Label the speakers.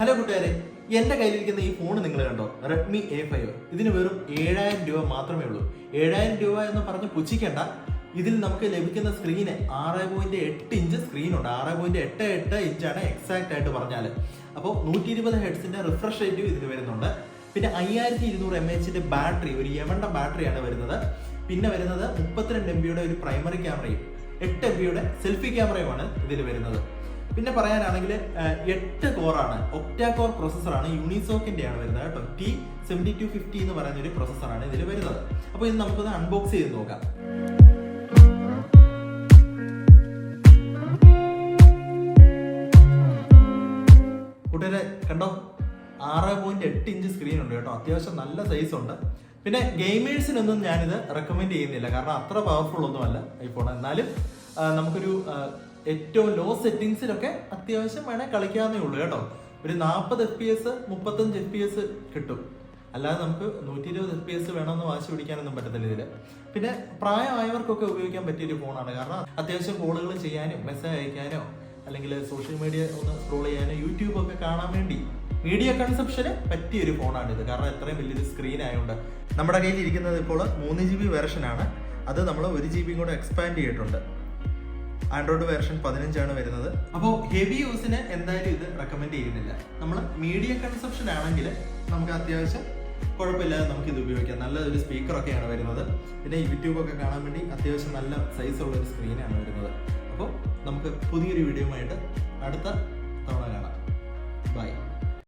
Speaker 1: Hello കൂട്ടുകാരെ. എന്റെ കയ്യിലിരിക്കുന്ന ഈ ഫോൺ നിങ്ങൾ കണ്ടോ? റെഡ്മി എ ഫൈവ് ഇതിന് വെറും ഏഴായിരം രൂപ മാത്രമേ ഉള്ളൂ. ഏഴായിരം രൂപ എന്ന് പറഞ്ഞ് പുച്ഛിക്കേണ്ട. ഇതിൽ നമുക്ക് ലഭിക്കുന്ന സ്ക്രീന് ആറ് പോയിന്റ് എട്ട് ഇഞ്ച് സ്ക്രീനുണ്ട് ആറ് പോയിന്റ് എട്ട് എട്ട് ഇഞ്ചാണ് എക്സാക്ട് ആയിട്ട് പറഞ്ഞാൽ അപ്പോൾ നൂറ്റി ഇരുപത് ഹെഡ്സിന്റെ റിഫ്രഷ് റേറ്റും ഇതിൽ വരുന്നുണ്ട്. പിന്നെ അയ്യായിരത്തി ഇരുന്നൂറ് എം എച്ചിന്റെ ബാറ്ററി ഒരു യമണ്ട ബാറ്ററിയാണ് വരുന്നത്. പിന്നെ വരുന്നത് മുപ്പത്തിരണ്ട് എം ബിയുടെ ഒരു പ്രൈമറി ക്യാമറയും എട്ട് എം ബിയുടെ സെൽഫി ക്യാമറയുമാണ് ഇതിൽ വരുന്നത്. പിന്നെ പറയാനാണെങ്കിൽ എട്ട് കോറാണ് ഒക്ടാ കോർ പ്രോസസ്സറാണ് യൂണിസോക്കിന്റെ ആണ് വരുന്നത് കേട്ടോ. ടി സെവന്റി ടു ഫിഫ്റ്റി എന്ന് പറയുന്ന ഒരു പ്രോസസ്സറാണ് ഇതിൽ വരുന്നത്. അപ്പോൾ ഇത് നമുക്കൊന്ന് അൺബോക്സ് ചെയ്ത് നോക്കാം. കൂട്ടുകാരെ കണ്ടോ? ആറ് പോയിന്റ് എട്ട് ഇഞ്ച് സ്ക്രീൻ ഉണ്ട് കേട്ടോ. അത്യാവശ്യം നല്ല സൈസ് ഉണ്ട്. പിന്നെ ഗെയിമേഴ്സിനൊന്നും ഞാനിത് റെക്കമെൻഡ് ചെയ്യുന്നില്ല. കാരണം അത്ര പവർഫുൾ ഒന്നുമല്ല ഐഫോൺ എന്നാലും നമുക്കൊരു ഏറ്റവും ലോ സെറ്റിങ്സിലൊക്കെ അത്യാവശ്യം വേണേൽ കളിക്കാവുന്നേ ഉള്ളൂ കേട്ടോ. ഒരു നാൽപ്പത് എഫ് പി എസ് മുപ്പത്തഞ്ച് എഫ് പി എസ് കിട്ടും. അല്ലാതെ നമുക്ക് നൂറ്റി ഇരുപത് എഫ് പി എസ് വേണമെന്ന് വാശി പിടിക്കാനൊന്നും പറ്റത്തില്ല ഇതിൽ പിന്നെ പ്രായമായവർക്കൊക്കെ ഉപയോഗിക്കാൻ പറ്റിയൊരു ഫോണാണ്. കാരണം അത്യാവശ്യം കോളുകൾ ചെയ്യാനും മെസ്സേജ് അയക്കാനോ അല്ലെങ്കിൽ സോഷ്യൽ മീഡിയ ഒന്ന് സ്ക്രോൾ ചെയ്യാനോ യൂട്യൂബ് ഒക്കെ കാണാൻ വേണ്ടി മീഡിയ കൺസെപ്ഷന് പറ്റിയൊരു ഫോണാണ് ഇത്. കാരണം എത്രയും വലിയൊരു സ്ക്രീൻ ആയതുകൊണ്ട് നമ്മുടെ കയ്യിൽ ഇരിക്കുന്നത് ഇപ്പോൾ മൂന്ന് ജി ബി വെർഷനാണ് അത് നമ്മൾ ഒരു ജി ബിയും കൂടെ എക്സ്പാൻഡ് ചെയ്തിട്ടുണ്ട്. ആൻഡ്രോയിഡ് വെർഷൻ പതിനഞ്ചാണ് വരുന്നത്. അപ്പോൾ ഹെവി യൂസിന് എന്തായാലും ഇത് റെക്കമെൻഡ് ചെയ്യുന്നില്ല. നമ്മൾ മീഡിയ കൺസെപ്ഷൻ ആണെങ്കിൽ നമുക്ക് അത്യാവശ്യം കുഴപ്പമില്ലാതെ നമുക്ക് ഇത് ഉപയോഗിക്കാം. നല്ലൊരു സ്പീക്കറൊക്കെയാണ് വരുന്നത്. പിന്നെ യൂട്യൂബ് ഒക്കെ കാണാൻ വേണ്ടി അത്യാവശ്യം നല്ല സൈസ് ഉള്ള ഒരു സ്ക്രീനാണ് വരുന്നത്. അപ്പോൾ നമുക്ക് പുതിയൊരു വീഡിയോ ആയിട്ട് അടുത്ത തവണ കാണാം. ബൈ